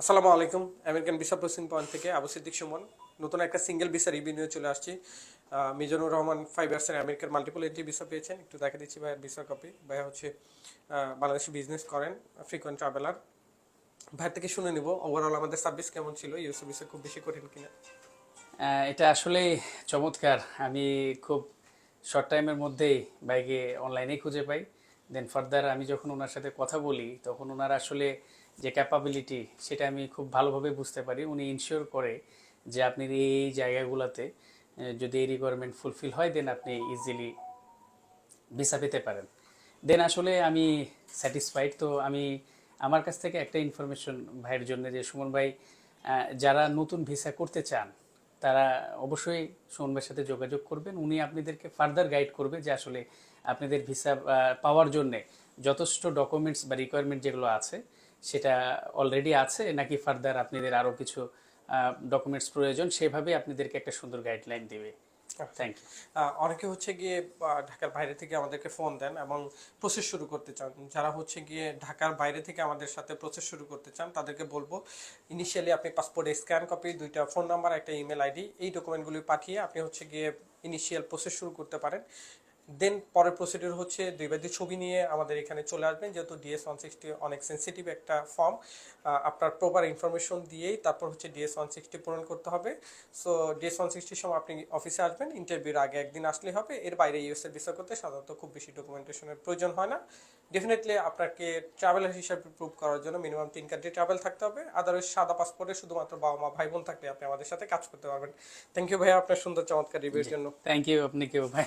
আসসালামু আলাইকুম। American visa processing point থেকে আবু সিদ্দিক সুমন। নতুন একটা সিঙ্গেল ভিসা রিভিউ নিয়ে চলে আসছি। মিজানুর রহমান ফাইভ ইয়ার্সের আমেরিকার মাল্টিপল এন্ট্রি ভিসা পেয়েছেন। একটু দেখা দিচ্ছি ভাইয়ের ভিসা কপি ভাইয়া হচ্ছে বাংলাদেশে বিজনেস করেন ফ্রিকোয়েন্ট ট্রাভেলার ভাইয়ের থেকে শুনে নিব ওভারঅল আমাদের সার্ভিস কেমন ছিল? ইউএসএ ভিসা খুব বেশি কঠিন কিনা? এটা আসলে চমৎকার। আমি খুব শর্ট টাইমের মধ্যেই বাইকে অনলাইনেই খুঁজে পাই। দেন ফার্দার আমি যখন ওনার সাথে কথা বলি, তখন ওনার আসলে যে ক্যাপাবিলিটি সেটা আমি খুব ভালোভাবে বুঝতে পারি, উনি ইনশিওর করে যে আপনি এই জায়গাগুলোতে যদি এই রিকোয়ারমেন্ট ফুলফিল হয় দেন আপনি ইজিলি ভিসা পেতে পারেন। দেন আসলে আমি স্যাটিসফাইড তো আমি আমার কাছ থেকে একটা ইনফরমেশন ভাইয়ের জন্য যে সুমন ভাই যারা নতুন ভিসা করতে চান, তারা অবশ্যই সুমন ভাইয়ের সাথে যোগাযোগ করবেন। উনি আপনাদেরকে ফার্দার গাইড করবে যে আসলে আপনাদের ভিসা পাওয়ার জন্যে যথেষ্ট ডকুমেন্টস বা রিকোয়ারমেন্ট যেগুলো আছে সেটা অলরেডি আছে নাকি ফার্দার আপনাদের আরও কিছু ডকুমেন্টস প্রয়োজন সেভাবে আপনাদেরকে একটা সুন্দর গাইডলাইন দেবে। থ্যাংক ইউ অনেকে হচ্ছে গিয়ে ঢাকার বাইরে থেকে আমাদেরকে ফোন দেন এবং প্রসেস শুরু করতে চান। যারা হচ্ছে গিয়ে ঢাকার বাইরে থেকে আমাদের সাথে প্রসেস শুরু করতে চান তাদেরকে বলব ইনিশিয়ালি আপনি পাসপোর্টের স্ক্যান কপি দুইটা ফোন নাম্বার একটা ইমেল আইডি এই ডকুমেন্টগুলি পাঠিয়ে আপনি হচ্ছে গিয়ে ইনিশিয়াল প্রসেস শুরু করতে পারেন। দেন পরের প্রসিডিউর হচ্ছে দুই বাই দুই ছবি নিয়ে আমাদের এখানে চলে আসবেন। যেহেতু ডিএস ওয়ান সিক্সটি অনেক সেন্সিটিভ একটা ফর্ম আপনার প্রপার ইনফরমেশন দিয়েই তারপর হচ্ছে ডিএস ওয়ান সিক্সটি পূরণ করতে হবে। সো ডিএস ওয়ান সিক্সটির সময় আপনি অফিসে আসবেন ইন্টারভিউর আগে একদিন আসলেই হবে। এর বাইরে ইউএসএ ভিসা করতে সাধারণত খুব বেশি ডকুমেন্টেশনের প্রয়োজন হয় না। ডেফিনেটলি আপনাকে ট্রাভেলার হিসাবে প্রুভ করার জন্য মিনিমাম তিন কান্ট্রি ট্রাভেল থাকতে হবে। আদারওয়াইজ সাদা পাসপোর্টে শুধুমাত্র বাবা মা ভাই বোন থাকলে আপনি আমাদের সাথে কাজ করতে পারবেন। থ্যাংক ইউ ভাইয়া আপনার সুন্দর চমৎকার রিভিউর জন্য। থ্যাংক ইউ আপনি কেউ ভাই।